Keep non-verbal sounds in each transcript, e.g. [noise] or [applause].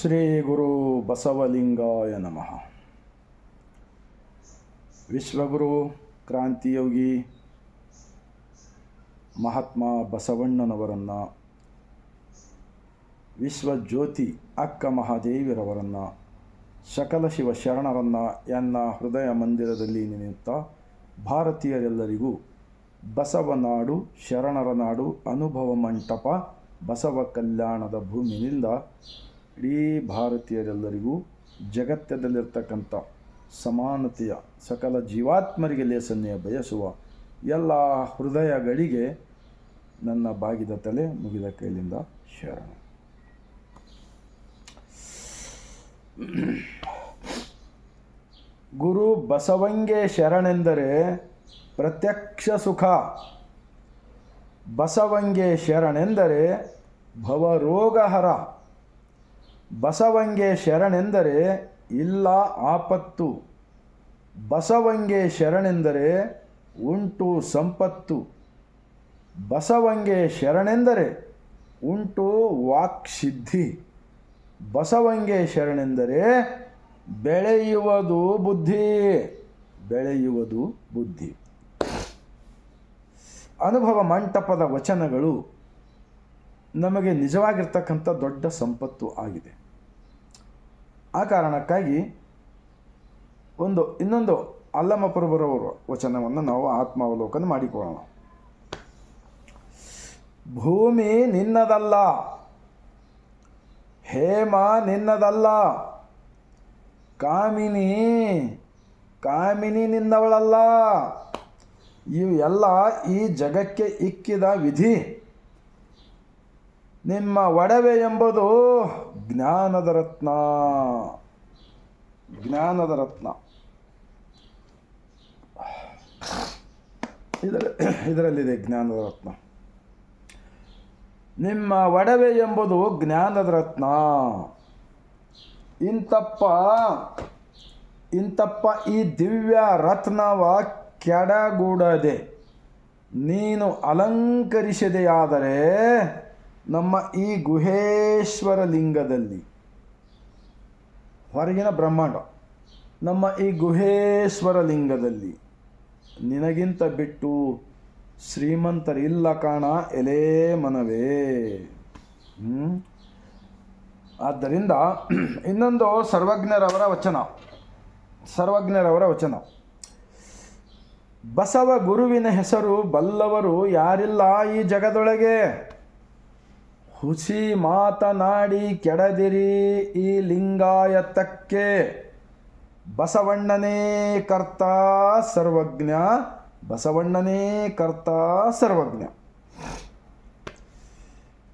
ಶ್ರೀ ಗುರು ಬಸವಲಿಂಗಾಯ ನಮಃ. ವಿಶ್ವಗುರು, ಕ್ರಾಂತಿಯೋಗಿ, ಮಹಾತ್ಮ ಬಸವಣ್ಣನವರನ್ನು, ವಿಶ್ವಜ್ಯೋತಿ ಅಕ್ಕ ಮಹಾದೇವಿರವರನ್ನು, ಸಕಲ ಶಿವ ಶರಣರನ್ನು ಎನ್ನ ಹೃದಯ ಮಂದಿರದಲ್ಲಿ ನೆನೆಯುತ್ತಾ ಭಾರತೀಯರೆಲ್ಲರಿಗೂ ಬಸವನಾಡು ಶರಣರ ನಾಡು, ಅನುಭವ ಮಂಟಪ, ಬಸವ ಕಲ್ಯಾಣದ ಭೂಮಿನಿಂದ ಇಡೀ ಭಾರತೀಯರೆಲ್ಲರಿಗೂ ಜಗತ್ತದಲ್ಲಿರ್ತಕ್ಕಂಥ ಸಮಾನತೆಯ ಸಕಲ ಜೀವಾತ್ಮರಿಗೆ ಲೇಸನ್ನೆಯ ಬಯಸುವ ಎಲ್ಲ ಹೃದಯಗಳಿಗೆ ನನ್ನ ಬಾಗಿದ ತಲೆ ಮುಗಿದ ಕೈಲಿಂದ ಶರಣ. ಗುರು ಬಸವಂಗೆ ಶರಣೆಂದರೆ ಪ್ರತ್ಯಕ್ಷ ಸುಖ. ಬಸವಂಗೆ ಶರಣೆಂದರೆ ಭವರೋಗಹರ. ಬಸವಂಗೆ ಶರಣೆಂದರೆ ಇಲ್ಲ ಆಪತ್ತು. ಬಸವಂಗೆ ಶರಣೆಂದರೆ ಉಂಟು ಸಂಪತ್ತು. ಬಸವಂಗೆ ಶರಣೆಂದರೆ ಉಂಟು ವಾಕ್ಸಿದ್ಧಿ. ಬಸವಂಗೆ ಶರಣೆಂದರೆ ಬೆಳೆಯುವುದು ಬುದ್ಧಿ. ಬೆಳೆಯುವುದು ಬುದ್ಧಿ. ಅನುಭವ ಮಂಟಪದ ವಚನಗಳು ನಮಗೆ ನಿಜವಾಗಿರ್ತಕ್ಕಂಥ ದೊಡ್ಡ ಸಂಪತ್ತು ಆಗಿದೆ. ಆ ಕಾರಣಕ್ಕಾಗಿ ಒಂದು, ಇನ್ನೊಂದು ಅಲ್ಲಮಪುರಬರವರ ವಚನವನ್ನು ನಾವು ಆತ್ಮಾವಲೋಕನ ಮಾಡಿಕೊಳ್ಳೋಣ. ಭೂಮಿ ನಿನ್ನದಲ್ಲ, ಹೇಮ ನಿನ್ನದಲ್ಲ, ಕಾಮಿನಿ ಕಾಮಿನಿ ನಿನ್ನವಳಲ್ಲ. ಇವೆಲ್ಲ ಈ ಜಗಕ್ಕೆ ಇಕ್ಕಿದ ವಿಧಿ. ನಿಮ್ಮ ಒಡವೆ ಎಂಬುದು ಜ್ಞಾನದ ರತ್ನ. ಜ್ಞಾನದ ರತ್ನ. ಇದರ, ಇದರಲ್ಲಿದೆ ಜ್ಞಾನದ ರತ್ನ. ನಿಮ್ಮ ಒಡವೆ ಎಂಬುದು ಜ್ಞಾನದ ರತ್ನ. ಇಂತಪ್ಪ ಇಂತಪ್ಪ ಈ ದಿವ್ಯ ರತ್ನವ ಕೆಡಗೂಡದೆ ನೀನು ಅಲಂಕರಿಸದೆಯಾದರೆ ನಮ್ಮ ಈ ಗುಹೇಶ್ವರ ಲಿಂಗದಲ್ಲಿ, ಹೊರಗಿನ ಬ್ರಹ್ಮಾಂಡ, ನಮ್ಮ ಈ ಗುಹೇಶ್ವರ ಲಿಂಗದಲ್ಲಿ ನಿನಗಿಂತ ಬಿಟ್ಟು ಶ್ರೀಮಂತರಿಲ್ಲ ಕಾಣ ಎಲೇ ಮನವೇ? ಆದ್ದರಿಂದ ಇನ್ನೊಂದು ಸರ್ವಜ್ಞರವರ ವಚನ ಸರ್ವಜ್ಞರವರ ವಚನ. ಬಸವ ಗುರುವಿನ ಹೆಸರು ಬಲ್ಲವರು ಯಾರಿಲ್ಲ ಈ ಜಗದೊಳಗೆ. ಹುಸಿ ಮಾತನಾಡಿ ಕೆಡದಿರಿ ಈ ಲಿಂಗಾಯತಕ್ಕೆ. ಬಸವಣ್ಣನೇ ಕರ್ತ ಸರ್ವಜ್ಞ, ಬಸವಣ್ಣನೇ ಕರ್ತ ಸರ್ವಜ್ಞ.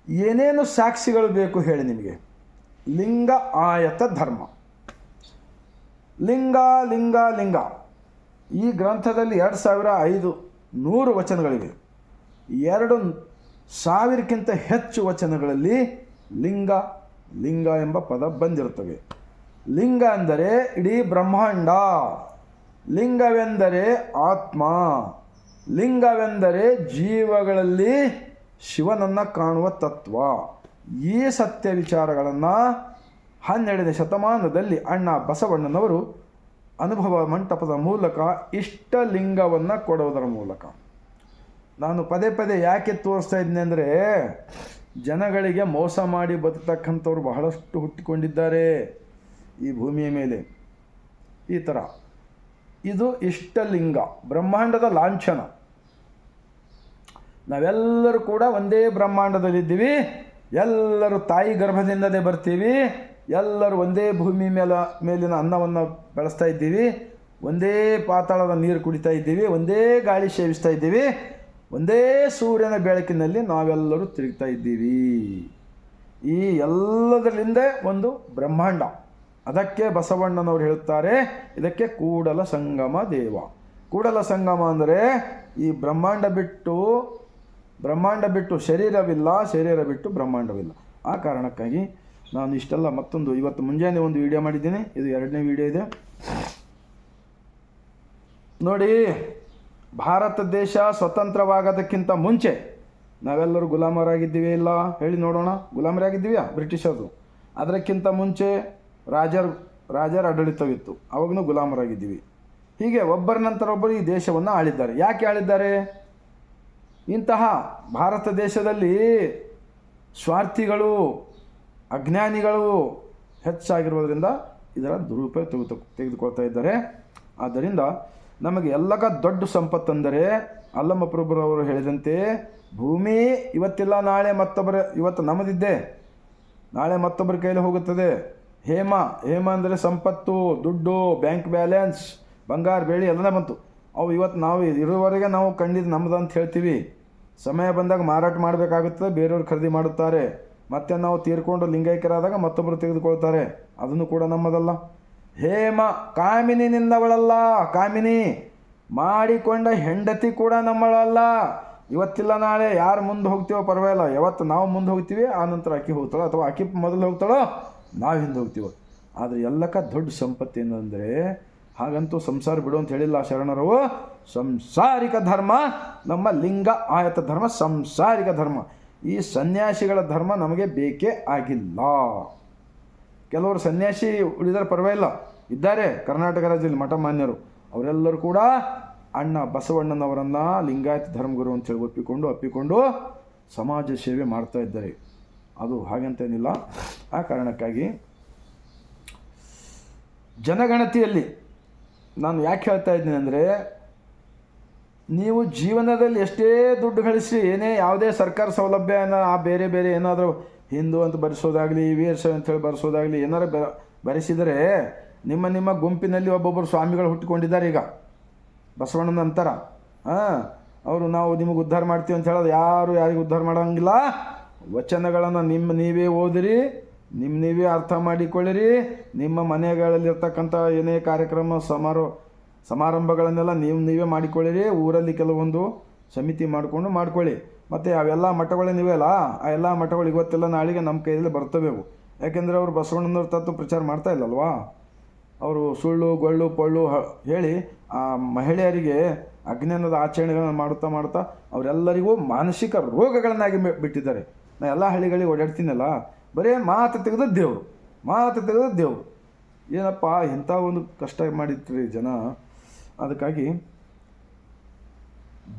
ಏನೇನು ಸಾಕ್ಷಿಗಳು ಬೇಕು ಹೇಳಿ ನಿಮಗೆ? ಲಿಂಗ ಆಯತ ಧರ್ಮ. ಲಿಂಗ ಲಿಂಗ ಲಿಂಗ. ಈ ಗ್ರಂಥದಲ್ಲಿ ಎರಡು ಸಾವಿರ ಐದು ನೂರು ವಚನಗಳಿವೆ. ಎರಡು ಸಾವಿರಕ್ಕಿಂತ ಹೆಚ್ಚು ವಚನಗಳಲ್ಲಿ ಲಿಂಗ ಲಿಂಗ ಎಂಬ ಪದ ಬಂದಿರುತ್ತವೆ. ಲಿಂಗ ಅಂದರೆ ಇಡೀ ಬ್ರಹ್ಮಾಂಡ. ಲಿಂಗವೆಂದರೆ ಆತ್ಮ. ಲಿಂಗವೆಂದರೆ ಜೀವಗಳಲ್ಲಿ ಶಿವನನ್ನು ಕಾಣುವ ತತ್ವ. ಈ ಸತ್ಯ ವಿಚಾರಗಳನ್ನು ಹನ್ನೆರಡನೇ ಶತಮಾನದಲ್ಲಿ ಅಣ್ಣ ಬಸವಣ್ಣನವರು ಅನುಭವ ಮಂಟಪದ ಮೂಲಕ ಇಷ್ಟಲಿಂಗವನ್ನು ಕೊಡುವುದರ ಮೂಲಕ. ನಾನು ಪದೇ ಪದೇ ಯಾಕೆ ತೋರಿಸ್ತಾ ಇದ್ದೀನಿ ಅಂದರೆ, ಜನಗಳಿಗೆ ಮೋಸ ಮಾಡಿ ಬದುಕ್ತಕ್ಕಂಥವ್ರು ಬಹಳಷ್ಟು ಹುಟ್ಟಿಕೊಂಡಿದ್ದಾರೆ ಈ ಭೂಮಿಯ ಮೇಲೆ. ಈ ಥರ ಇದು ಇಷ್ಟಲಿಂಗ, ಬ್ರಹ್ಮಾಂಡದ ಲಾಂಛನ. ನಾವೆಲ್ಲರೂ ಕೂಡ ಒಂದೇ ಬ್ರಹ್ಮಾಂಡದಲ್ಲಿದ್ದೀವಿ, ಎಲ್ಲರೂ ತಾಯಿ ಗರ್ಭದಿಂದಲೇ ಬರ್ತೀವಿ, ಎಲ್ಲರೂ ಒಂದೇ ಭೂಮಿ ಮೇಲೆ, ಮೇಲಿನ ಅನ್ನವನ್ನು ಬೆಳೆಸ್ತಾ ಇದ್ದೀವಿ, ಒಂದೇ ಪಾತಾಳದ ನೀರು ಕುಡಿತಾ ಇದ್ದೀವಿ, ಒಂದೇ ಗಾಳಿ ಸೇವಿಸ್ತಾ ಇದ್ದೀವಿ ಒಂದೇ ಸೂರ್ಯನ ಬೆಳಕಿನಲ್ಲಿ ನಾವೆಲ್ಲರೂ ತಿರುಗ್ತಾ ಇದ್ದೀವಿ. ಈ ಎಲ್ಲದರಿಂದ ಒಂದು ಬ್ರಹ್ಮಾಂಡ. ಅದಕ್ಕೆ ಬಸವಣ್ಣನವರು ಹೇಳುತ್ತಾರೆ ಇದಕ್ಕೆ ಕೂಡಲ ಸಂಗಮ ದೇವ. ಕೂಡಲ ಸಂಗಮ ಅಂದರೆ ಈ ಬ್ರಹ್ಮಾಂಡ ಬಿಟ್ಟು ಬ್ರಹ್ಮಾಂಡ ಬಿಟ್ಟು ಶರೀರವಿಲ್ಲ, ಶರೀರ ಬಿಟ್ಟು ಬ್ರಹ್ಮಾಂಡವಿಲ್ಲ. ಆ ಕಾರಣಕ್ಕಾಗಿ ನಾನು ಇಷ್ಟೆಲ್ಲ ಮತ್ತೊಂದು ಇವತ್ತು ಮುಂಜಾನೆ ಒಂದು ವಿಡಿಯೋ ಮಾಡಿದ್ದೀನಿ. ಇದು ಎರಡನೇ ವಿಡಿಯೋ ಇದೆ. ನೋಡಿ ಭಾರತ ದೇಶ ಸ್ವತಂತ್ರವಾಗೋದಕ್ಕಿಂತ ಮುಂಚೆ ನಾವೆಲ್ಲರೂ ಗುಲಾಮರಾಗಿದ್ದೀವಿ ಇಲ್ಲ? ಹೇಳಿ ನೋಡೋಣ. ಗುಲಾಮರಾಗಿದ್ದೀವಿಯಾ ಬ್ರಿಟಿಷರು ಅದಕ್ಕಿಂತ ಮುಂಚೆ ರಾಜರ ರಾಜರ ಆಡಳಿತವಿತ್ತು. ಅವಾಗೂ ಗುಲಾಮರಾಗಿದ್ದೀವಿ. ಹೀಗೆ ಒಬ್ಬರ ನಂತರ ಒಬ್ಬರು ಈ ದೇಶವನ್ನು ಆಳಿದ್ದಾರೆ. ಯಾಕೆ ಆಳಿದ್ದಾರೆ? ಇಂತಹ ಭಾರತ ದೇಶದಲ್ಲಿ ಸ್ವಾರ್ಥಿಗಳು, ಅಜ್ಞಾನಿಗಳು ಹೆಚ್ಚಾಗಿರೋದ್ರಿಂದ ಇದರ ದುರುಪಯೋಗ ತೆಗೆದು ತೆಗೆದುಕೊಳ್ತಾ ಇದ್ದಾರೆ. ಆದ್ದರಿಂದ ನಮಗೆ ಎಲ್ಲಕ ದೊಡ್ಡ ಸಂಪತ್ತಂದರೆ ಅಲ್ಲಮ್ಮ ಪ್ರಭುರವರು ಹೇಳಿದಂತೆ, ಭೂಮಿ ಇವತ್ತಿಲ್ಲ, ನಾಳೆ ಮತ್ತೊಬ್ಬರ, ಇವತ್ತು ನಮ್ಮದಿದ್ದೆ. ನಾಳೆ ಮತ್ತೊಬ್ಬರ ಕೈಲಿ ಹೋಗುತ್ತದೆ. ಹೇಮ ಹೇಮ ಅಂದರೆ ಸಂಪತ್ತು, ದುಡ್ಡು, ಬ್ಯಾಂಕ್ ಬ್ಯಾಲೆನ್ಸ್, ಬಂಗಾರ, ಬೆಳ್ಳಿ ಎಲ್ಲ ಬಂತು. ಅವು ಇವತ್ತು ನಾವು ಇರೋವರೆಗೆ ನಾವು ಕಂಡಿದ್ದು ನಮ್ಮದು ಅಂತ ಹೇಳ್ತೀವಿ. ಸಮಯ ಬಂದಾಗ ಮಾರಾಟ ಮಾಡಬೇಕಾಗುತ್ತದೆ, ಬೇರೆಯವರು ಖರೀದಿ ಮಾಡುತ್ತಾರೆ. ಮತ್ತೆ ನಾವು ತೀರ್ಕೊಂಡು ಲಿಂಗೈಕ್ಯರಾದಾಗ ಮತ್ತೊಬ್ಬರು ತೆಗೆದುಕೊಳ್ತಾರೆ. ಅದನ್ನು ಕೂಡ ನಮ್ಮದಲ್ಲ. ಹೇಮ ಕಾಮಿನಿ ನಿಂದವಳಲ್ಲ ಕಾಮಿನಿ. ಮಾಡಿಕೊಂಡ ಹೆಂಡತಿ ಕೂಡ ನಮ್ಮಳಲ್ಲ. ಇವತ್ತಿಲ್ಲ ನಾಳೆ ಯಾರು ಮುಂದೆ ಹೋಗ್ತೀವೋ ಪರವಾಗಿಲ್ಲ. ಯಾವತ್ತು ನಾವು ಮುಂದೆ ಹೋಗ್ತೀವಿ, ಆ ನಂತರ ಆಕಿ ಹೋಗ್ತಾಳೋ ಅಥವಾ ಆಕೆ ಮೊದಲು ಹೋಗ್ತಾಳೋ, ನಾವು ಹಿಂದೆ ಹೋಗ್ತೀವೋ. ಆದರೆ ಎಲ್ಲಕ್ಕ ದೊಡ್ಡ ಸಂಪತ್ತು ಏನಂದರೆ ಹಾಗಂತೂ ಸಂಸಾರ ಬಿಡು ಅಂತ ಹೇಳಿಲ್ಲ ಶರಣರು ಸಂಸಾರಿಕ ಧರ್ಮ, ನಮ್ಮ ಲಿಂಗ ಆಯತ ಧರ್ಮ, ಸಂಸಾರಿಕ ಧರ್ಮ. ಈ ಸನ್ಯಾಸಿಗಳ ಧರ್ಮ ನಮಗೆ ಬೇಕೇ ಆಗಿಲ್ಲ. ಕೆಲವರು ಸನ್ಯಾಸಿ ಉಳಿದರೆ ಪರವಾಗಿಲ್ಲ. ಇದ್ದಾರೆ ಕರ್ನಾಟಕ ರಾಜ್ಯದಲ್ಲಿ ಮಠ ಮಾನ್ಯರು. ಅವರೆಲ್ಲರೂ ಕೂಡ ಅಣ್ಣ ಬಸವಣ್ಣನವರನ್ನು ಲಿಂಗಾಯತ ಧರ್ಮಗುರು ಅಂತೇಳಿ ಒಪ್ಪಿಕೊಂಡು ಅಪ್ಪಿಕೊಂಡು ಸಮಾಜ ಸೇವೆ ಮಾಡ್ತಾ ಇದ್ದಾರೆ. ಅದು ಹಾಗಂತೇನಿಲ್ಲ. ಆ ಕಾರಣಕ್ಕಾಗಿ ಜನಗಣತಿಯಲ್ಲಿ ನಾನು ಯಾಕೆ ಹೇಳ್ತಾ ಇದ್ದೀನಿ ಅಂದರೆ, ನೀವು ಜೀವನದಲ್ಲಿ ಎಷ್ಟೇ ದುಡ್ಡು ಗಳಿಸಿ ಏನೇ ಯಾವುದೇ ಸರ್ಕಾರ ಸೌಲಭ್ಯ ಆ ಬೇರೆ ಬೇರೆ ಏನಾದರೂ ಹಿಂದೂ ಅಂತ ಬರೆಸೋದಾಗಲಿ ವೀರಶೈವ ಅಂತೇಳಿ ಬರೆಸೋದಾಗಲಿ, ಏನಾರು ಬ, ಬರೆಸಿದರೆ ನಿಮ್ಮ ನಿಮ್ಮ ಗುಂಪಿನಲ್ಲಿ ಒಬ್ಬೊಬ್ಬರು ಸ್ವಾಮಿಗಳು ಹುಟ್ಟಿಕೊಂಡಿದ್ದಾರೆ ಈಗ. ಬಸವಣ್ಣನ ನಂತರ. ಹಾಂ, ಅವರು ನಾವು ನಿಮಗೆ ಉದ್ಧಾರ ಮಾಡ್ತೀವಿ ಅಂತ ಹೇಳೋದು ಯಾರು ಯಾರಿಗೂ ಉದ್ಧಾರ ಮಾಡೋಂಗಿಲ್ಲ. ವಚನಗಳನ್ನು ನಿಮ್ಮ ನೀವೇ ಓದಿರಿ, ನಿಮ್ಮ ನೀವೇ ಅರ್ಥ ಮಾಡಿಕೊಳ್ಳಿರಿ. ನಿಮ್ಮ ಮನೆಗಳಲ್ಲಿರ್ತಕ್ಕಂಥ ಏನೇ ಕಾರ್ಯಕ್ರಮ, ಸಮಾರೋ, ಸಮಾರಂಭಗಳನ್ನೆಲ್ಲ ನೀವು ನೀವೇ ಮಾಡಿಕೊಳ್ಳಿರಿ. ಊರಲ್ಲಿ ಕೆಲವೊಂದು ಸಮಿತಿ ಮಾಡಿಕೊಂಡು ಮಾಡ್ಕೊಳ್ಳಿ. ಮತ್ತು ಅವೆಲ್ಲ ಮಠಗಳೇ ಅಲ್ಲ ಆ ಎಲ್ಲ ಮಠಗಳು ಇವತ್ತೆಲ್ಲ ನಾಳೆಗೆ ನಮ್ಮ ಕೈಯಲ್ಲಿ ಬರ್ತವೆ ಅವು. ಯಾಕೆಂದರೆ ಅವರು ಬಸವಣ್ಣನವ್ರ ತತ್ವ ಪ್ರಚಾರ ಮಾಡ್ತಾ ಇಲ್ಲಲ್ವಾ? ಅವರು ಸುಳ್ಳು, ಗೊಳ್ಳು, ಪೊಳ್ಳು ಹೇಳಿ ಆ ಮಹಿಳೆಯರಿಗೆ ಅಜ್ಞಾನದ ಆಚರಣೆಗಳನ್ನು ಮಾಡುತ್ತಾ ಮಾಡ್ತಾ ಅವರೆಲ್ಲರಿಗೂ ಮಾನಸಿಕ ರೋಗಗಳನ್ನಾಗಿ ಬಿಟ್ಟಿದ್ದಾರೆ. ನಾ ಎಲ್ಲ ಹಳ್ಳಿಗಳಿಗೆ ಓಡಾಡ್ತೀನಲ್ಲ, ಬರೀ ಮಾತು ತೆಗೆದ ದೇವರು, ಮಾತು ತೆಗೆದ ದೇವರು. ಏನಪ್ಪ ಇಂಥ ಒಂದು ಕಷ್ಟ ಮಾಡಿತ್ರಿ ಜನ. ಅದಕ್ಕಾಗಿ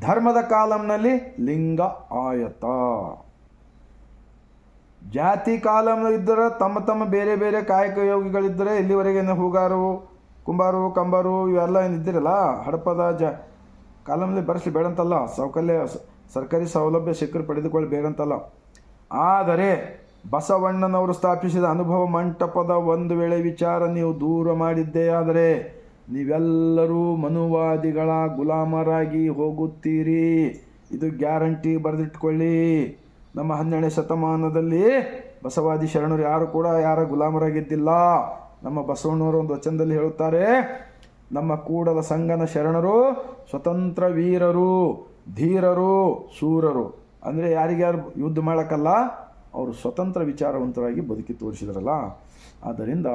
ಧರ್ಮದ ಕಾಲಂನಲ್ಲಿ ಲಿಂಗ ಆಯತ. ಜಾತಿ ಕಾಲಂ ಇದ್ದರೆ ತಮ್ಮ ತಮ್ಮ ಬೇರೆ ಬೇರೆ ಕಾಯಕ ಯೋಗಿಗಳಿದ್ದರೆ ಇಲ್ಲಿವರೆಗೆ ಹೂಗಾರು, ಕುಂಬಾರು, ಕಂಬಾರು ಇವೆಲ್ಲ ಏನಿದ್ದಿರಲ್ಲ, ಹಡಪದ ಜ ಕಾಲಂನಲ್ಲಿ ಬರೆಸಲಿ ಬೇಡಂತಲ್ಲ, ಸೌಕಲ್ಯ, ಸರ್ಕಾರಿ ಸೌಲಭ್ಯ ಸಿಕ್ಕರು ಪಡೆದುಕೊಳ್ಳಿ ಬೇಡಂತಲ್ಲ ಆದರೆ ಬಸವಣ್ಣನವರು ಸ್ಥಾಪಿಸಿದ ಅನುಭವ ಮಂಟಪದ ಒಂದು ವೇಳೆ ವಿಚಾರ ನೀವು ದೂರ ಮಾಡಿದ್ದೇ ಆದರೆ ನೀವೆಲ್ಲರೂ ಮನುವಾದಿಗಳ ಗುಲಾಮರಾಗಿ ಹೋಗುತ್ತೀರಿ. ಇದು ಗ್ಯಾರಂಟಿ ಬರೆದಿಟ್ಕೊಳ್ಳಿ. ನಮ್ಮ ಹನ್ನೆರಡನೇ ಶತಮಾನದಲ್ಲಿ ಬಸವಾದಿ ಶರಣರು ಯಾರು ಕೂಡ ಯಾರ ಗುಲಾಮರಾಗಿದ್ದಿಲ್ಲ. ನಮ್ಮ ಬಸವಣ್ಣವರು ಒಂದು ವಚನದಲ್ಲಿ ಹೇಳುತ್ತಾರೆ, ನಮ್ಮ ಕೂಡಲ ಸಂಗನ ಶರಣರು ಸ್ವತಂತ್ರ ವೀರರು, ಧೀರರು, ಶೂರರು. ಅಂದರೆ ಯಾರಿಗ್ಯಾರು ಯುದ್ಧ ಮಾಡೋಕ್ಕಲ್ಲ, ಅವರು ಸ್ವತಂತ್ರ ವಿಚಾರವಂತರಾಗಿ ಬದುಕಿ ತೋರಿಸಿದ್ರಲ್ಲ. ಆದ್ದರಿಂದ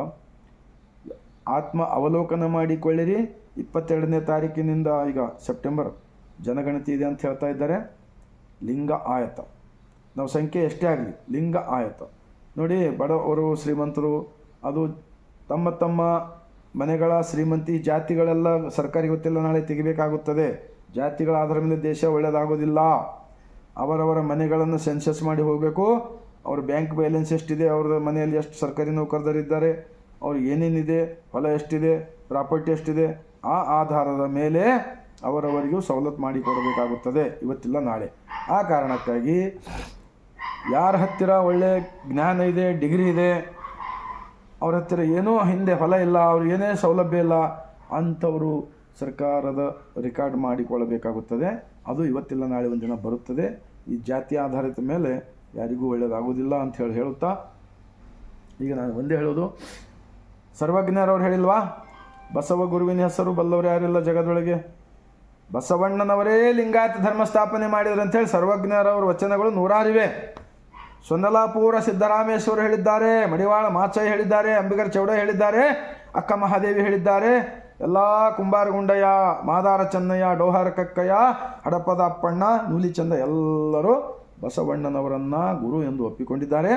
ಆತ್ಮ ಅವಲೋಕನ ಮಾಡಿಕೊಳ್ಳಿರಿ. ಇಪ್ಪತ್ತೆರಡನೇ ತಾರೀಕಿನಿಂದ ಈಗ ಸೆಪ್ಟೆಂಬರ್ ಜನಗಣತಿ ಇದೆ ಅಂತ ಹೇಳ್ತಾ ಇದ್ದಾರೆ. ಲಿಂಗ ಆಯತ. ನಾವು ಸಂಖ್ಯೆ ಎಷ್ಟೇ ಆಗಲಿ, ಲಿಂಗ ಆಯತ. ನೋಡಿ, ಬಡವರು, ಶ್ರೀಮಂತರು, ಅದು ತಮ್ಮ ತಮ್ಮ ಮನೆಗಳ ಶ್ರೀಮಂತಿ ಜಾತಿಗಳೆಲ್ಲ ಸರ್ಕಾರಿ ಗೊತ್ತಿಲ್ಲ, ನಾಳೆ ತೆಗಿಬೇಕಾಗುತ್ತದೆ. ಜಾತಿಗಳ ಆಧಾರದ ಮೇಲೆ ದೇಶ ಒಳ್ಳೆಯದಾಗೋದಿಲ್ಲ. ಅವರವರ ಮನೆಗಳನ್ನು ಸೆನ್ಸಸ್ ಮಾಡಿ ಹೋಗಬೇಕು. ಅವ್ರ ಬ್ಯಾಂಕ್ ಬ್ಯಾಲೆನ್ಸ್ ಎಷ್ಟಿದೆ, ಅವರ ಮನೆಯಲ್ಲಿ ಎಷ್ಟು ಸರ್ಕಾರಿ ನೌಕರರಿದ್ದಾರೆ ಅವ್ರಿಗೆ ಏನೇನಿದೆ, ಹೊಲ ಎಷ್ಟಿದೆ ಪ್ರಾಪರ್ಟಿ ಎಷ್ಟಿದೆ, ಆ ಆಧಾರದ ಮೇಲೆ ಅವರವರಿಗೂ ಸವಲತ್ತು ಮಾಡಿಕೊಡಬೇಕಾಗುತ್ತದೆ ಇವತ್ತಿಲ್ಲ, ನಾಳೆ. ಆ ಕಾರಣಕ್ಕಾಗಿ ಯಾರ ಹತ್ತಿರ ಒಳ್ಳೆ ಜ್ಞಾನ ಇದೆ ಡಿಗ್ರಿ ಇದೆ, ಅವ್ರ ಹತ್ತಿರ ಏನೂ ಹಿಂದೆ ಹೊಲ ಇಲ್ಲ, ಅವ್ರಿಗೆ ಏನೇ ಸೌಲಭ್ಯ ಇಲ್ಲ, ಅಂಥವರು ಸರ್ಕಾರದ ರೆಕಾರ್ಡ್ ಮಾಡಿಕೊಳ್ಳಬೇಕಾಗುತ್ತದೆ. ಅದು ಇವತ್ತಿಲ್ಲ, ನಾಳೆ ಒಂದು ದಿನ ಬರುತ್ತದೆ. ಈ ಜಾತಿ ಆಧಾರಿತ ಮೇಲೆ ಯಾರಿಗೂ ಒಳ್ಳೆಯದಾಗೋದಿಲ್ಲ ಅಂತ ಹೇಳಿ ಹೇಳುತ್ತಾ, ಈಗ ನಾನು ಒಂದೇ ಹೇಳೋದು ಸರ್ವಜ್ಞರವ್ರು ಹೇಳಿಲ್ವಾ? ಬಸವ ಗುರುವಿನ ಹೆಸರು ಬಲ್ಲವರು ಯಾರಿಲ್ಲ ಜಗದೊಳಗೆ? ಬಸವಣ್ಣನವರೇ ಲಿಂಗಾಯತ ಧರ್ಮ ಸ್ಥಾಪನೆ ಮಾಡಿದ್ರು ಅಂತೇಳಿ ಸರ್ವಜ್ಞರವ್ರ ವಚನಗಳು ನೂರಾರಿವೆ. ಸೊನ್ನಲಾಪೂರ ಸಿದ್ದರಾಮೇಶ್ವರ ಹೇಳಿದ್ದಾರೆ, ಮಡಿವಾಳ ಮಾಚಯ್ಯ ಹೇಳಿದ್ದಾರೆ, ಅಂಬಿಗರ ಚೌಡ ಹೇಳಿದ್ದಾರೆ, ಅಕ್ಕ ಮಹಾದೇವಿ ಹೇಳಿದ್ದಾರೆ. ಎಲ್ಲ ಕುಂಬಾರಗುಂಡಯ್ಯ, ಮಾದಾರ ಚೆನ್ನಯ್ಯ, ಡೋಹಾರ ಕಕ್ಕಯ್ಯ, ಹಡಪದ ಅಪ್ಪಣ್ಣ ನೂಲಿಚಂದ ಎಲ್ಲರೂ ಬಸವಣ್ಣನವರನ್ನು ಗುರು ಎಂದು ಒಪ್ಪಿಕೊಂಡಿದ್ದಾರೆ.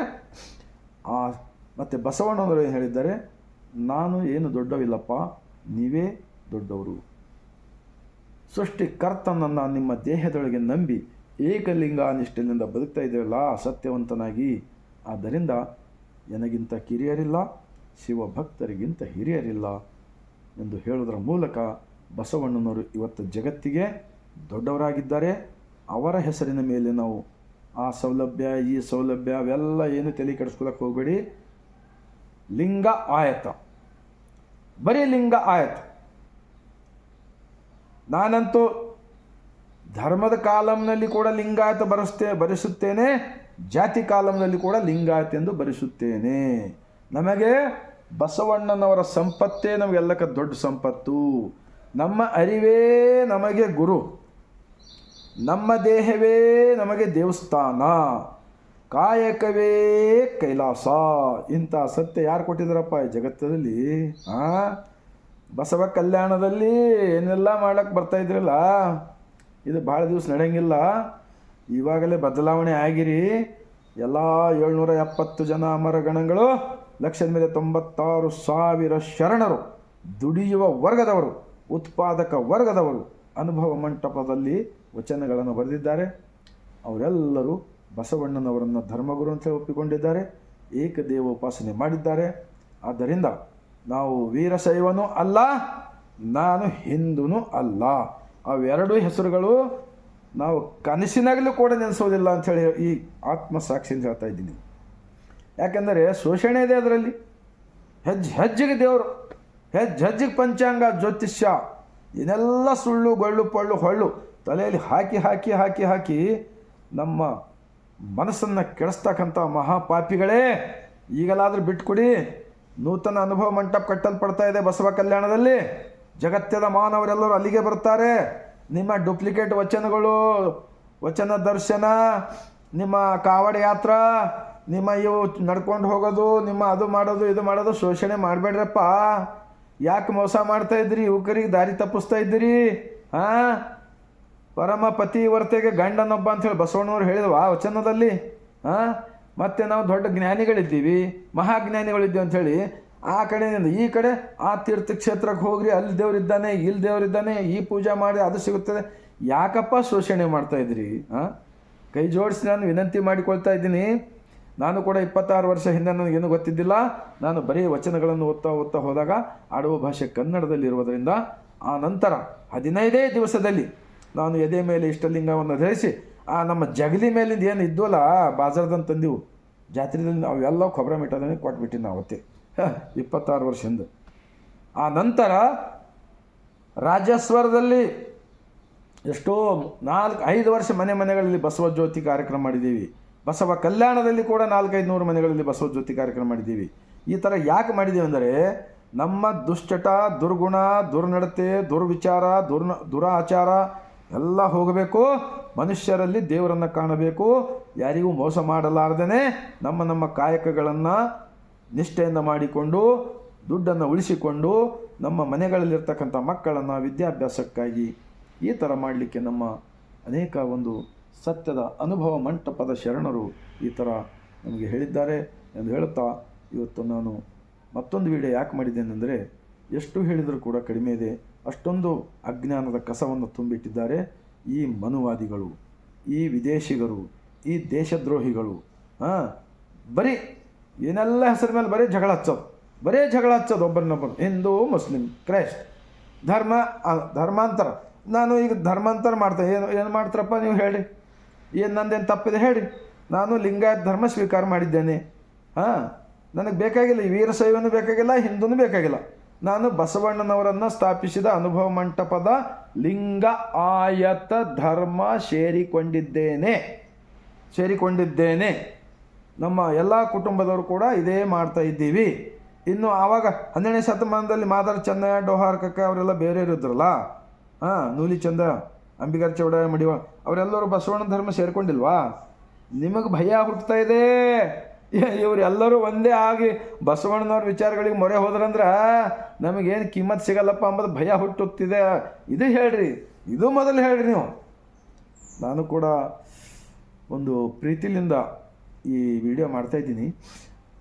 ಮತ್ತು ಬಸವಣ್ಣನವರು ಏನು ಹೇಳಿದ್ದಾರೆ? ನಾನು ಏನು ದೊಡ್ಡವಿಲ್ಲಪ್ಪ, ನೀವೇ ದೊಡ್ಡವರು. ಸೃಷ್ಟಿಕರ್ತನನ್ನು ನಿಮ್ಮ ದೇಹದೊಳಗೆ ನಂಬಿ ಏಕಲಿಂಗ ನಿಷ್ಠೆಯಿಂದ ಬದುಕ್ತಾ ಇದ್ದೇವಲ್ಲ ಸತ್ಯವಂತನಾಗಿ. ಆದ್ದರಿಂದ ನನಗಿಂತ ಕಿರಿಯರಿಲ್ಲ, ಶಿವಭಕ್ತರಿಗಿಂತ ಹಿರಿಯರಿಲ್ಲ ಎಂದು ಹೇಳುವುದರ ಮೂಲಕ ಬಸವಣ್ಣನವರು ಇವತ್ತು ಜಗತ್ತಿಗೆ ದೊಡ್ಡವರಾಗಿದ್ದಾರೆ. ಅವರ ಹೆಸರಿನ ಮೇಲೆ ನಾವು ಆ ಸೌಲಭ್ಯ, ಈ ಸೌಲಭ್ಯ ಅವೆಲ್ಲ ಏನು ತಲೆ ಕೆಡಿಸ್ಕೊಳಕ್ಕೆ ಹೋಗಬೇಡಿ. ಲಿಂಗ ಆಯತ. ಬರೀ ಲಿಂಗ ಆಯ್ತು. ನಾನಂತೂ ಧರ್ಮದ ಕಾಲಂನಲ್ಲಿ ಕೂಡ ಲಿಂಗಾಯತ ಬರೆಸ್ತೇ, ಬರೆಸುತ್ತೇನೆ, ಜಾತಿ ಕಾಲಂನಲ್ಲಿ ಕೂಡ ಲಿಂಗಾಯತ ಎಂದು ಬರೆಸುತ್ತೇನೆ. ನಮಗೆ ಬಸವಣ್ಣನವರ ಸಂಪತ್ತೇ ನಮಗೆಲ್ಲಕ್ಕ ದೊಡ್ಡ ಸಂಪತ್ತು. ನಮ್ಮ ಅರಿವೇ ನಮಗೆ ಗುರು. ನಮ್ಮ ದೇಹವೇ ನಮಗೆ ದೇವಸ್ಥಾನ. ಕಾಯಕವೇ ಕೈಲಾಸ. ಇಂಥ ಸತ್ಯ ಯಾರು ಕೊಟ್ಟಿದ್ದಾರಪ್ಪ ಈ ಜಗತ್ತದಲ್ಲಿ ಆ? ಬಸವ ಕಲ್ಯಾಣದಲ್ಲಿ ಏನೆಲ್ಲ ಮಾಡಕ್ಕೆ ಬರ್ತಾ ಇದ್ರಲ್ಲ? ಇದು ಭಾಳ ದಿವಸ ನಡೆಯಂಗಿಲ್ಲ. ಇವಾಗಲೇ ಬದಲಾವಣೆ ಆಗಿರಿ. ಎಲ್ಲ ಏಳ್ನೂರ ಎಪ್ಪತ್ತು ಜನ ಅಮರಗಣಗಳು ಲಕ್ಷದ ಮೇಲೆ ತೊಂಬತ್ತಾರು ಸಾವಿರ ಶರಣರು, ದುಡಿಯುವ ವರ್ಗದವರು, ಉತ್ಪಾದಕ ವರ್ಗದವರು ಅನುಭವ ಮಂಟಪದಲ್ಲಿ ವಚನಗಳನ್ನು ಬರೆದಿದ್ದಾರೆ. ಅವರೆಲ್ಲರೂ ಬಸವಣ್ಣನವರನ್ನು ಧರ್ಮಗುರು ಅಂತ ಒಪ್ಪಿಕೊಂಡಿದ್ದಾರೆ, ಏಕದೇವ ಉಪಾಸನೆ ಮಾಡಿದ್ದಾರೆ. ಆದ್ದರಿಂದ ನಾವು ವೀರಶೈವನೂ ಅಲ್ಲ, ನಾನು ಹಿಂದೂನೂ ಅಲ್ಲ. ಅವೆರಡೂ ಹೆಸರುಗಳು ನಾವು ಕನಸಿನಾಗಲೂ ಕೂಡ ನೆನೆಸೋದಿಲ್ಲ ಅಂಥೇಳಿ ಈ ಆತ್ಮಸಾಕ್ಷಿಯಿಂದ ಹೇಳ್ತಾ ಇದ್ದೀನಿ. ಯಾಕೆಂದರೆ ಶೋಷಣೆ ಇದೆ ಅದರಲ್ಲಿ. ಹೆಜ್ಜೆ, ಹೆಜ್ಜೆಗೆ ದೇವರು, ಹೆಜ್ಜೆ, ಹೆಜ್ಜೆಗೆ ಪಂಚಾಂಗ, ಜ್ಯೋತಿಷ್ಯ ಇದೆಲ್ಲ ಸುಳ್ಳು, ಗೊಳ್ಳು, ಪಳ್ಳು, ಹೊಳ್ಳು ತಲೆಯಲ್ಲಿ ಹಾಕಿ ಹಾಕಿ ಹಾಕಿ ಹಾಕಿ ನಮ್ಮ ಮನಸ್ಸನ್ನು ಕೆಡಿಸ್ತಕ್ಕಂಥ ಮಹಾಪಾಪಿಗಳೇ, ಈಗಲಾದರೂ ಬಿಟ್ಕೊಡಿ. ನೂತನ ಅನುಭವ ಮಂಟಪ ಕಟ್ಟಲ್ಪಡ್ತಾ ಇದೆ ಬಸವ ಕಲ್ಯಾಣದಲ್ಲಿ. ಜಗತ್ತದ ಮಾನವರೆಲ್ಲರೂ ಅಲ್ಲಿಗೆ ಬರ್ತಾರೆ. ನಿಮ್ಮ ಡೂಪ್ಲಿಕೇಟ್ ವಚನಗಳು, ವಚನ ದರ್ಶನ, ನಿಮ್ಮ ಕಾವಡ ಯಾತ್ರ, ನಿಮ್ಮ ಇವು ನಡ್ಕೊಂಡು ಹೋಗೋದು, ನಿಮ್ಮ ಅದು ಮಾಡೋದು, ಇದು ಮಾಡೋದು ಶೋಷಣೆ ಮಾಡಬೇಡ್ರಪ್ಪ. ಯಾಕೆ ಮೋಸ ಮಾಡ್ತಾ ಇದ್ರಿ ಯುವಕರಿಗೆ ದಾರಿ ತಪ್ಪಿಸ್ತಾ ಇದ್ದೀರಿ? ಹಾಂ? ಪರಮ ಪತಿವರ್ತೆಗೆ ಗಂಡನೊಬ್ಬ ಅಂತೇಳಿ ಬಸವಣ್ಣವ್ರು ಹೇಳಿದ್ವ ಆ ವಚನದಲ್ಲಿ ಹಾಂ ಮತ್ತು ನಾವು ದೊಡ್ಡ ಜ್ಞಾನಿಗಳಿದ್ದೀವಿ, ಮಹಾಜ್ಞಾನಿಗಳಿದ್ದೀವಿ ಅಂಥೇಳಿ ಆ ಕಡೆಯಿಂದ ಈ ಕಡೆ ಆ ತೀರ್ಥಕ್ಷೇತ್ರಕ್ಕೆ ಹೋಗ್ರಿ, ಅಲ್ಲಿ ದೇವರಿದ್ದಾನೆ ಇಲ್ಲಿ ದೇವರಿದ್ದಾನೆ ಈ ಪೂಜೆ ಮಾಡಿ ಅದು ಸಿಗುತ್ತದೆ. ಯಾಕಪ್ಪ ಶೋಷಣೆ ಮಾಡ್ತಾ ಇದ್ರಿ ಹಾಂ ಕೈ ಜೋಡಿಸಿ ನಾನು ವಿನಂತಿ ಮಾಡಿಕೊಳ್ತಾ ಇದ್ದೀನಿ. ನಾನು ಕೂಡ ಇಪ್ಪತ್ತಾರು ವರ್ಷ ಹಿಂದೆ ನನಗೇನು ಗೊತ್ತಿದ್ದಿಲ್ಲ. ನಾನು ಬರೀ ವಚನಗಳನ್ನು ಓದ್ತಾ ಓದ್ತಾ ಹೋದಾಗ ಆಡುವ ಭಾಷೆ ಕನ್ನಡದಲ್ಲಿರುವುದರಿಂದ, ಆ ನಂತರ ಹದಿನೈದೇ ದಿವಸದಲ್ಲಿ ನಾನು ಎದೆ ಮೇಲೆ ಇಷ್ಟಲಿಂಗವನ್ನು ಧರಿಸಿ, ಆ ನಮ್ಮ ಜಗಲಿ ಮೇಲಿಂದ ಏನು ಇದ್ವಲ್ಲ ಬಾಜಾರ್ದಂತ ತಂದಿವು. ಜಾತ್ರೆದಲ್ಲಿ ಎಲ್ಲ ಕೊಬ್ಬರ ಮಿಠಾದನೇ ಕೊಟ್ಬಿಟ್ಟಿದ್ದು ನಾವು ಅವತ್ತೇ. ಇಪ್ಪತ್ತಾರು ವರ್ಷ ಹಿಂದೆ. ಆ ನಂತರ ರಾಜಸ್ವರದಲ್ಲಿ ಎಷ್ಟೋ ನಾಲ್ಕು, ಐದು ವರ್ಷ ಮನೆ ಮನೆಗಳಲ್ಲಿ ಬಸವ ಜ್ಯೋತಿ ಕಾರ್ಯಕ್ರಮ ಮಾಡಿದ್ದೀವಿ. ಬಸವ ಕಲ್ಯಾಣದಲ್ಲಿ ಕೂಡ ನಾಲ್ಕೈದು ನೂರು ಮನೆಗಳಲ್ಲಿ ಬಸವ ಜ್ಯೋತಿ ಕಾರ್ಯಕ್ರಮ ಮಾಡಿದ್ದೀವಿ. ಈ ಥರ ಯಾಕೆ ಮಾಡಿದ್ದೀವಿ ಅಂದರೆ, ನಮ್ಮ ದುಶ್ಚಟ, ದುರ್ಗುಣ, ದುರ್ನಡತೆ, ದುರ್ವಿಚಾರ, ದುರ್ನ, ದುರಾಚಾರ ಎಲ್ಲ ಹೋಗಬೇಕು, ಮನುಷ್ಯರಲ್ಲಿ ದೇವರನ್ನು ಕಾಣಬೇಕು, ಯಾರಿಗೂ ಮೋಸ ಮಾಡಲಾರ್ದೇ ನಮ್ಮ ನಮ್ಮ ಕಾಯಕಗಳನ್ನು ನಿಷ್ಠೆಯಿಂದ ಮಾಡಿಕೊಂಡು, ದುಡ್ಡನ್ನು ಉಳಿಸಿಕೊಂಡು, ನಮ್ಮ ಮನೆಗಳಲ್ಲಿರ್ತಕ್ಕಂಥ ಮಕ್ಕಳನ್ನು ವಿದ್ಯಾಭ್ಯಾಸಕ್ಕಾಗಿ ಈ ಥರ ಮಾಡಲಿಕ್ಕೆ ನಮ್ಮ ಅನೇಕ ಒಂದು ಸತ್ಯದ ಅನುಭವ ಮಂಟಪದ ಶರಣರು ಈ ಥರ ನಮಗೆ ಹೇಳಿದ್ದಾರೆ ಎಂದು ಹೇಳುತ್ತಾ ಇವತ್ತು ನಾನು ಮತ್ತೊಂದು ವಿಡಿಯೋ ಯಾಕೆ ಮಾಡಿದ್ದೇನೆಂದರೆ, ಎಷ್ಟು ಹೇಳಿದರೂ ಕೂಡ ಕಡಿಮೆ ಇದೆ. ಅಷ್ಟೊಂದು ಅಜ್ಞಾನದ ಕಸವನ್ನು ತುಂಬಿಟ್ಟಿದ್ದಾರೆ ಈ ಮನುವಾದಿಗಳು, ಈ ವಿದೇಶಿಗರು, ಈ ದೇಶದ್ರೋಹಿಗಳು. ಹಾಂ, ಬರೀ ಏನೆಲ್ಲ ಹೆಸರ ಮೇಲೆ ಬರೀ ಜಗಳ ಹಚ್ಚೋದು, ಬರೀ ಜಗಳ ಹಚ್ಚೋದು ಒಬ್ಬರನ್ನೊಬ್ಬರು. Hindu, Muslim, Christ. ಧರ್ಮ ಧರ್ಮಾಂತರ. ನಾನು ಈಗ ಧರ್ಮಾಂತರ ಮಾಡ್ತೇನೆ ಏನು ಏನು ಮಾಡ್ತಾರಪ್ಪ ನೀವು ಹೇಳಿ? ಏನು ನಂದೇನು ತಪ್ಪಿದೆ ಹೇಳಿ. ನಾನು ಲಿಂಗಾಯತ ಧರ್ಮ ಸ್ವೀಕಾರ ಮಾಡಿದ್ದೇನೆ. ಹಾಂ, ನನಗೆ ಬೇಕಾಗಿಲ್ಲ ವೀರಶೈವನೂ ಬೇಕಾಗಿಲ್ಲ, ಹಿಂದೂನೂ ಬೇಕಾಗಿಲ್ಲ. ನಾನು ಬಸವಣ್ಣನವರನ್ನು ಸ್ಥಾಪಿಸಿದ ಅನುಭವ ಮಂಟಪದ ಲಿಂಗ ಆಯತ ಧರ್ಮ ಸೇರಿಕೊಂಡಿದ್ದೇನೆ. ಸೇರಿಕೊಂಡಿದ್ದೇನೆ. ನಮ್ಮ ಎಲ್ಲ ಕುಟುಂಬದವರು ಕೂಡ ಇದೇ ಮಾಡ್ತಾ ಇದ್ದೀವಿ. ಇನ್ನು ಆವಾಗ ಹನ್ನೆರಡನೇ ಶತಮಾನದಲ್ಲಿ ಮಾದರ ಚಂದ, ಡೋಹಾರ್ ಕಕ್ಕ ಅವರೆಲ್ಲ ಬೇರೆ ಇದ್ರಲ್ಲ ಹಾಂ, ನೂಲಿ ಚಂದ, ಅಂಬಿಗರ್ ಚೌಡ ಮಡಿವ ಅವರೆಲ್ಲರೂ ಬಸವಣ್ಣ ಧರ್ಮ ಸೇರಿಕೊಂಡಿಲ್ವಾ? ನಿಮಗೆ ಭಯ ಹುಟ್ಟುತ್ತಾ ಇದೆ. [laughs] ಇವ್ರು ಎಲ್ಲರೂ ಒಂದೇ ಆಗಿ ಬಸವಣ್ಣನವ್ರ ವಿಚಾರಗಳಿಗೆ ಮೊರೆ ಹೋದ್ರಂದ್ರೆ ನಮಗೇನು ಕಿಮ್ಮತ್ ಸಿಗಲ್ಲಪ್ಪ ಅಂಬುದು ಭಯ ಹುಟ್ಟುತ್ತಿದೆ. ಇದು ಹೇಳ್ರಿ, ಇದು ಮೊದಲು ಹೇಳ್ರಿ ನೀವು. ನಾನು ಕೂಡ ಒಂದು ಪ್ರೀತಿಲಿಂದ ಈ ವಿಡಿಯೋ ಮಾಡ್ತಾ ಇದ್ದೀನಿ.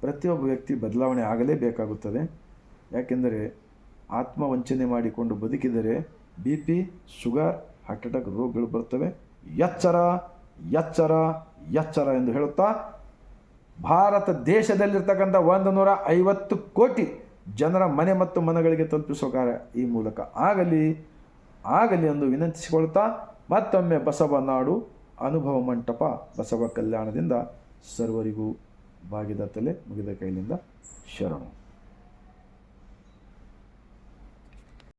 ಪ್ರತಿಯೊಬ್ಬ ವ್ಯಕ್ತಿ ಬದಲಾವಣೆ ಆಗಲೇಬೇಕಾಗುತ್ತದೆ. ಯಾಕೆಂದರೆ ಆತ್ಮವಂಚನೆ ಮಾಡಿಕೊಂಡು ಬದುಕಿದರೆ B P, sugar, heart attack ರೋಗಗಳು ಬರ್ತವೆ. ಎಚ್ಚರ ಎಚ್ಚರ ಎಚ್ಚರ ಎಂದು ಹೇಳುತ್ತಾ ಭಾರತ ದೇಶದಲ್ಲಿರ್ತಕ್ಕಂಥ ಒಂದು ನೂರ ಐವತ್ತು ಕೋಟಿ ಜನರ ಮನೆ ಮತ್ತು ಮನಗಳಿಗೆ ತಲುಪಿಸುವ ಕಾರ್ಯ ಈ ಮೂಲಕ. ಆಗಲಿ ಆಗಲಿ ಎಂದು ವಿನಂತಿಸಿಕೊಳ್ತಾ ಮತ್ತೊಮ್ಮೆ ಬಸವ ನಾಡು, ಅನುಭವ ಮಂಟಪ, ಬಸವ ಕಲ್ಯಾಣದಿಂದ ಸರ್ವರಿಗೂ ಬಾಗಿದ ತಲೆ ಮುಗಿದ ಕೈಲಿಂದ ಶರಣು.